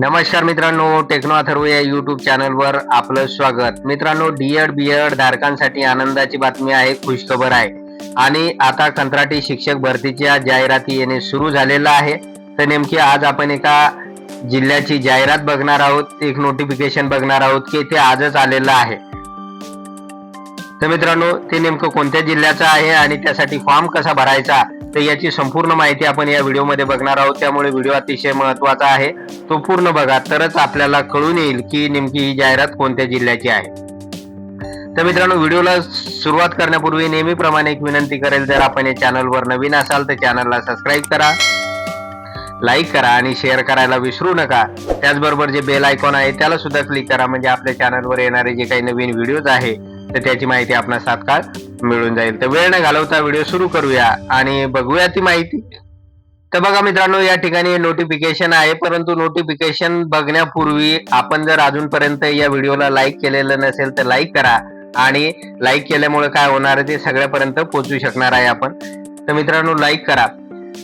नमस्कार मित्रांनो टेक्नो अथर्व या युट्यूब चॅनलवर आपलं स्वागत. मित्रांनो डीएड बीएड धारकांसाठी आनंदाची बातमी आहे खुशखबर आहे. आणि आता कंत्राटी शिक्षक भरतीच्या जाहिराती येणे सुरू झालेलं आहे. तर नेमकी आज आपण एका जिल्ह्याची जाहिरात बघणार आहोत एक नोटिफिकेशन बघणार आहोत की ते आजच आलेलं आहे. तर मित्रांनो ते नेमकं कोणत्या जिल्ह्याचं आहे आणि त्यासाठी फॉर्म कसा भरायचा तर याची संपूर्ण माहिती आपण या व्हिडिओमध्ये बघणार आहोत. त्यामुळे व्हिडिओ अतिशय महत्त्वाचा आहे. तो पूर्ण बघा तरच आपल्याला कळून येईल की नेमकी ही जाहिरात कोणत्या जिल्ह्याची आहे. तर मित्रांनो व्हिडिओला सुरुवात करण्यापूर्वी नेहमीप्रमाणे एक विनंती करेल जर आपण या चॅनलवर नवीन असाल तर चॅनलला सबस्क्राईब करा लाईक करा आणि शेअर करायला विसरू नका. त्याचबरोबर जे बेल आयकॉन आहे त्याला सुद्धा क्लिक करा म्हणजे आपल्या चॅनलवर येणारे जे काही नवीन व्हिडिओज आहे तर त्याची माहिती आपणास तात्काळ मिळून जाईल. तर वेळ न घालवता व्हिडिओ सुरू करूया आणि बघूया ती माहिती. तर बघा मित्रांनो या ठिकाणी नोटिफिकेशन आहे परंतु नोटिफिकेशन बघण्यापूर्वी आपण जर अजूनपर्यंत या व्हिडिओला लाईक केलेलं नसेल तर लाईक करा. आणि लाईक केल्यामुळे काय होणार ते सगळ्यापर्यंत पोहोचू शकणार आहे आपण. तर मित्रांनो लाईक करा.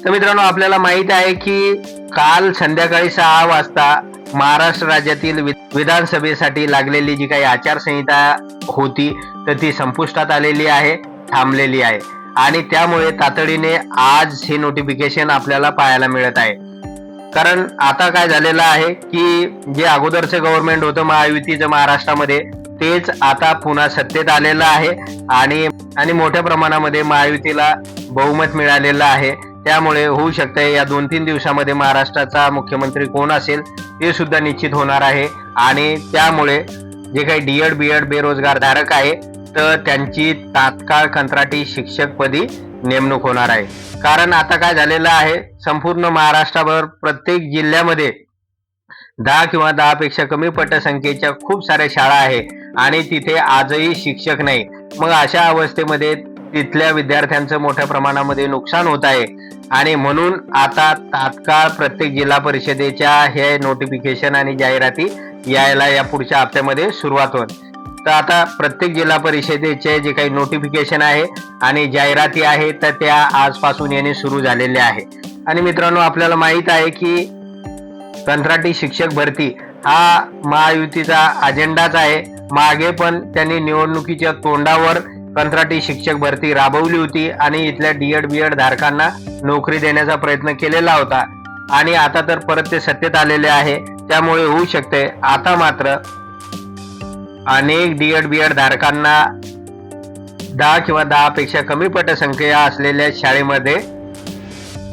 तर मित्रांनो आपल्याला माहीत आहे की काल संध्याकाळी सहा वाजता महाराष्ट्र राज्यातील वि- विधानसभेसाठी लागलेली जी काही आचारसंहिता होती तर ती संपुष्टात आलेली आहे थांबलेली आहे. आणि त्यामुळे तातडीने आज हे नोटिफिकेशन आपल्याला पाहायला मिळत आहे. कारण आता काय झालेलं आहे की जे अगोदरचं गव्हर्नमेंट होतं महायुतीचं महाराष्ट्रामध्ये तेच आता पुन्हा सत्तेत आलेलं आहे. आणि आणि मोठ्या प्रमाणामध्ये महायुतीला बहुमत मिळालेलं आहे. त्यामुळे होऊ शकते या दोन तीन दिवसामध्ये महाराष्ट्राचा मुख्यमंत्री कोण असेल ते सुद्धा निश्चित होणार आहे. आणि त्यामुळे जे काही डीएड बीएड बेरोजगार धारक आहे तर त्यांची तात्काळ कंत्राटी शिक्षकपदी नेमणूक होणार आहे. कारण आता काय झालेलं आहे संपूर्ण महाराष्ट्राभर प्रत्येक जिल्ह्यामध्ये दहा किंवा दहापेक्षा कमी पटसंख्येच्या खूप साऱ्या शाळा आहे आणि तिथे आजही शिक्षक नाही. मग अशा अवस्थेमध्ये तिथल्या विद्यार्थ्यांचं मोठ्या प्रमाणामध्ये नुकसान होत आहे. आणि म्हणून आता तात्काळ प्रत्येक जिल्हा परिषदेच्या हे नोटिफिकेशन आणि जाहिराती यायला या पुढच्या हप्त्यामध्ये सुरुवात होत तर आता प्रत्येक जिल्हा परिषदेचे जे काही नोटिफिकेशन आहे आणि जाहिराती आहे तर त्या आजपासून येणे सुरू झालेल्या आहे आणि मित्रांनो आपल्याला माहीत आहे की कंत्राटी शिक्षक भरती हा महायुतीचा अजेंडाच आहे. मागे पण त्यांनी निवडणुकीच्या तोंडावर कंत्राटी शिक्षक भरती राबवली होती आणि इथल्या डीएड बीएड धारकांना नोकरी देण्याचा प्रयत्न केलेला होता. आणि आता तर परत ते सत्तेत आलेले आहे. त्यामुळे होऊ शकते. आता मात्र अनेक डीएड बीएड धारकांना दहा किंवा दहा पेक्षा कमी पटसंख्या असलेल्या शाळेमध्ये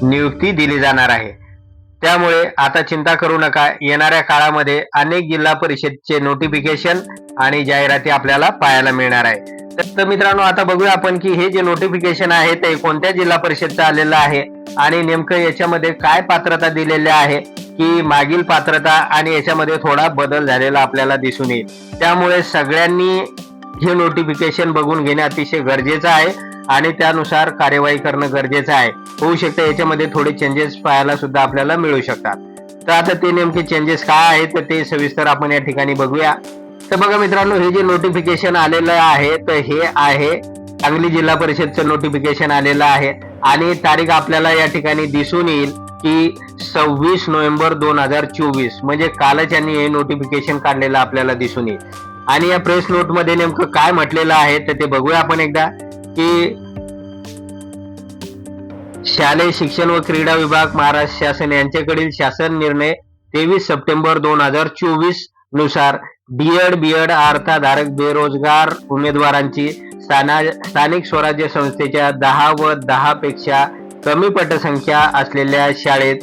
नियुक्ती दिली जाणार आहे. त्यामुळे आता चिंता करू नका. येणाऱ्या काळामध्ये अनेक जिल्हा परिषदचे नोटिफिकेशन आणि जाहिराती आपल्याला पाहायला मिळणार आहे. तर- तर मित्रांनो आता बघूया आपण की हे जे नोटिफिकेशन आहे ते कोणत्या जिल्हा परिषदचं आलेलं आहे आणि नेमकं याच्यामध्ये काय पात्रता दिलेली आहे की मागील पात्रता आणि याच्यामध्ये थोडा बदल झालेला आपल्याला दिसून येईल. त्यामुळे सगळ्यांनी हे नोटिफिकेशन बघून घेणे अतिशय गरजेचं आहे. आणि त्यानुसार कार्यवाही करणं गरजेचं आहे. होऊ शकतं याच्यामध्ये थोडे चेंजेस पाहायला सुद्धा आपल्याला मिळू शकतात. तर आता ते नेमके चेंजेस काय आहेत तर ते सविस्तर आपण या ठिकाणी बघूया. तर बघा मित्रांनो हे जे नोटिफिकेशन आलेलं आहे तर हे आहे सांगली जिल्हा परिषदचं नोटिफिकेशन आलेलं आहे. आणि तारीख आपल्याला या ठिकाणी दिसून येईल की सव्वीस नोव्हेंबर दोन हजार चोवीस. म्हणजे कालच यांनी हे नोटिफिकेशन काढलेलं आपल्याला दिसून येईल. आणि या प्रेस नोटमध्ये नेमकं काय म्हटलेलं आहे तर ते बघूया आपण एकदा. की शालेय शिक्षण व क्रीडा विभाग महाराष्ट्र शासन यांच्याकडील शासन निर्णय तेवीस सप्टेंबर दोन हजार चोवीसनुसार डीएड बीएड अर्थाधारक बेरोजगार उमेदवारांची स्थाना स्थानिक स्वराज्य संस्थेच्या दहा व दहा पेक्षा कमी पटसंख्या असलेल्या शाळेत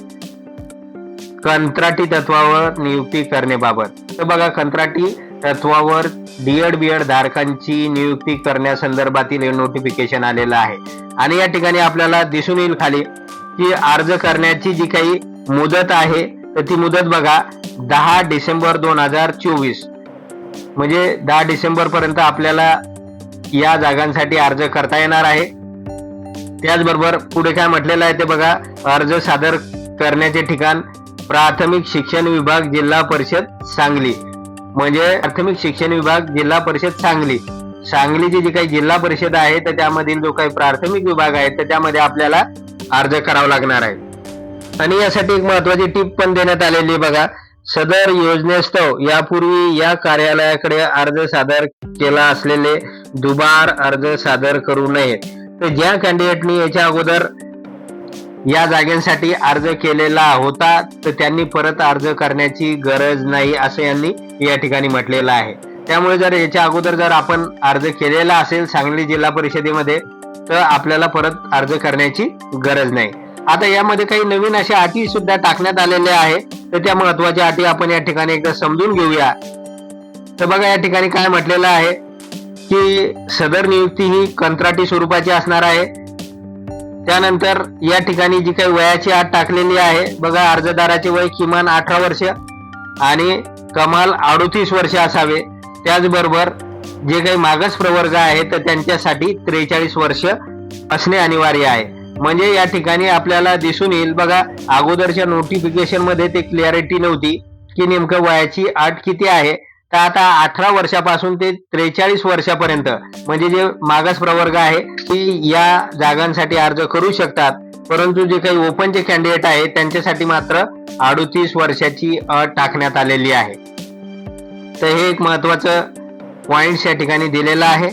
कंत्राटी तत्वावर नियुक्ती करण्याबाबत. तर बघा कंत्राटी तत्वावर डीएड बीएड धारकांची नियुक्ती करण्यासंदर्भातील हे नोटिफिकेशन आलेलं आहे. आणि या ठिकाणी आपल्याला दिसून येईल खाली की अर्ज करण्याची जी काही मुदत आहे तर ती मुदत बघा दहा डिसेंबर दोन हजार चोवीस. म्हणजे दहा डिसेंबर पर्यंत आपल्याला या जागांसाठी अर्ज करता येणार आहे. त्याचबरोबर पुढे काय म्हटलेलं आहे ते बघा अर्ज सादर करण्याचे ठिकाण प्राथमिक शिक्षण विभाग जिल्हा परिषद सांगली. म्हणजे प्राथमिक शिक्षण विभाग जिल्हा परिषद सांगली. सांगलीची जी काही जिल्हा परिषद आहे तर त्यामधील जो काही प्राथमिक विभाग आहे तर त्यामध्ये आपल्याला अर्ज करावा लागणार आहे. आणि यासाठी एक महत्वाची टीप पण देण्यात आलेली आहे बघा. सदर योजनेस्तव यापूर्वी या कार्यालयाकडे अर्ज सादर केला असलेले दुबार अर्ज सादर करू नयेत तर ज्या कॅन्डिडेटनी याच्या अगोदर या जागेसाठी अर्ज केलेला होता तर त्यांनी परत अर्ज करण्याची गरज नाही असं यांनी या ठिकाणी म्हटलेलं आहे. त्यामुळे जर याच्या अगोदर जर आपण अर्ज केलेला असेल सांगली जिल्हा परिषदेमध्ये तर आपल्याला परत अर्ज करण्याची गरज नाही. आता यामध्ये काही नवीन अशा अटी सुद्धा टाकण्यात आलेल्या आहे तर त्या महत्त्वाच्या अटी आपण या ठिकाणी एकदा समजून घेऊया. तर बघा या ठिकाणी काय म्हटलेलं आहे की सदर नियुक्ती ही कंत्राटी स्वरूपाची असणार आहे. त्यानंतर या ठिकाणी जी काही वयाची आत टाकलेली आहे बघा अर्जदाराचे वय किमान अठरा वर्ष आणि कमाल अडोतीस वर्ष असावे. त्याचबरोबर जे काही मागास प्रवर्ग आहे तर त्यांच्यासाठी त्रेचाळीस वर्ष असणे अनिवार्य आहे. म्हणजे या ठिकाणी आपल्याला दिसून येईल बघा अगोदरच्या नोटिफिकेशनमध्ये ते क्लिअरिटी नव्हती की नेमकं वयाची अट किती आहे. तर आता अठरा वर्षापासून ते त्रेचाळीस वर्षापर्यंत म्हणजे जे मागास प्रवर्ग आहे ती या जागांसाठी अर्ज करू शकतात. परंतु जे काही ओपनचे कॅन्डिडेट आहे त्यांच्यासाठी मात्र अडोतीस वर्षाची अट टाकण्यात आलेली आहे. तर हे एक महत्वाचं पॉइंट या ठिकाणी दिलेलं आहे.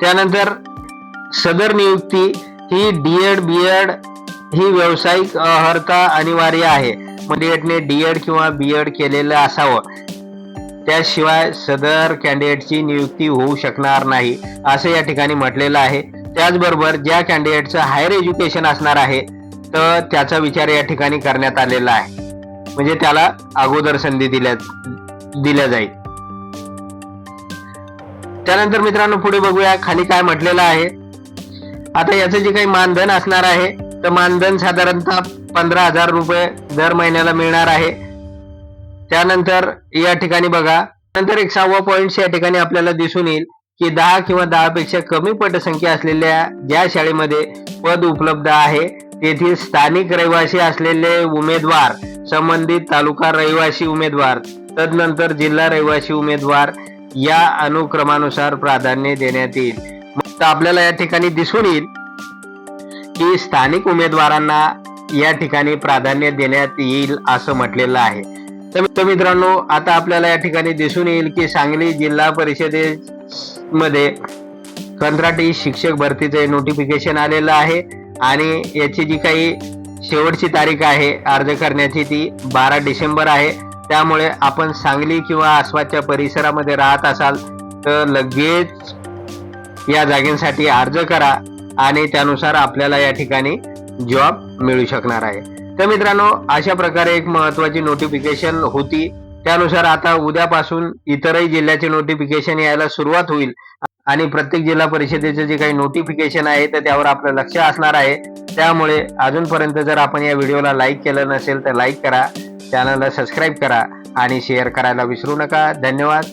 त्यानंतर सदर नियुक्ती ही डीएड बीएड ही व्यावसायिक अर्हता अनिवार्य आहे. म्हणजे डीएड किंवा बीएड केलेलं असावं. त्याशिवाय सदर कॅन्डिडेटची नियुक्ती होऊ शकणार नाही असं या ठिकाणी म्हटलेलं आहे. त्याचबरोबर ज्या कॅन्डिडेटचं हायर एज्युकेशन असणार आहे तर त्याचा विचार या ठिकाणी करण्यात आलेला आहे. म्हणजे त्याला अगोदर संधी दिल्या दिल्या जाईल. त्यानंतर मित्रांनो पुढे बघूया खाली काय म्हटलेलं आहे. आता याचं जे काही मानधन असणार आहे तर मानधन साधारणतः पंधरा हजार रुपये दर महिन्याला मिळणार आहे. त्यानंतर या ठिकाणी बघा नंतर एक सहावा पॉइंट या ठिकाणी आपल्याला दिसून येईल. की दहा किंवा दहा पेक्षा कमी पटसंख्या असलेल्या ज्या शाळेमध्ये पद उपलब्ध आहे तेथील स्थानिक रहिवासी असलेले उमेदवार संबंधित तालुका रहिवासी उमेदवार तदनंतर जिल्हा रहिवासी उमेदवार या अनुक्रमानुसार प्राधान्य देण्यात येईल. मग आपल्याला या ठिकाणी दिसून येईल की स्थानिक उमेदवारांना या ठिकाणी प्राधान्य देण्यात येईल असं म्हटलेलं आहे. तर मित्रांनो आता आपल्याला या ठिकाणी दिसून येईल की सांगली जिल्हा मध्ये कंत्राटी शिक्षक भरतीचे नोटिफिकेशन आलेलं आहे. आणि याची जी काही शेवटची तारीख आहे अर्ज करण्याची ती बारा डिसेंबर आहे. त्यामुळे आपण सांगली किंवा आसपासच्या परिसरामध्ये राहत असाल तर लगेच या जागेसाठी अर्ज करा आणि त्यानुसार आपल्याला या ठिकाणी जॉब मिळू शकणार आहे. तर मित्रांनो अशा प्रकारे एक महत्वाची नोटिफिकेशन होती. त्यानुसार आता उद्यापासून इतरही जिल्ह्याचे नोटिफिकेशन यायला सुरुवात होईल. आणि प्रत्येक जिल्हा परिषदेचे जे काही नोटिफिकेशन आहे तर त्यावर आपलं लक्ष असणार आहे. त्यामुळे अजूनपर्यंत जर आपण या व्हिडिओला लाईक केलं नसेल तर लाईक करा. चॅनलला सबस्क्राईब करा आणि शेअर करायला विसरू नका. धन्यवाद.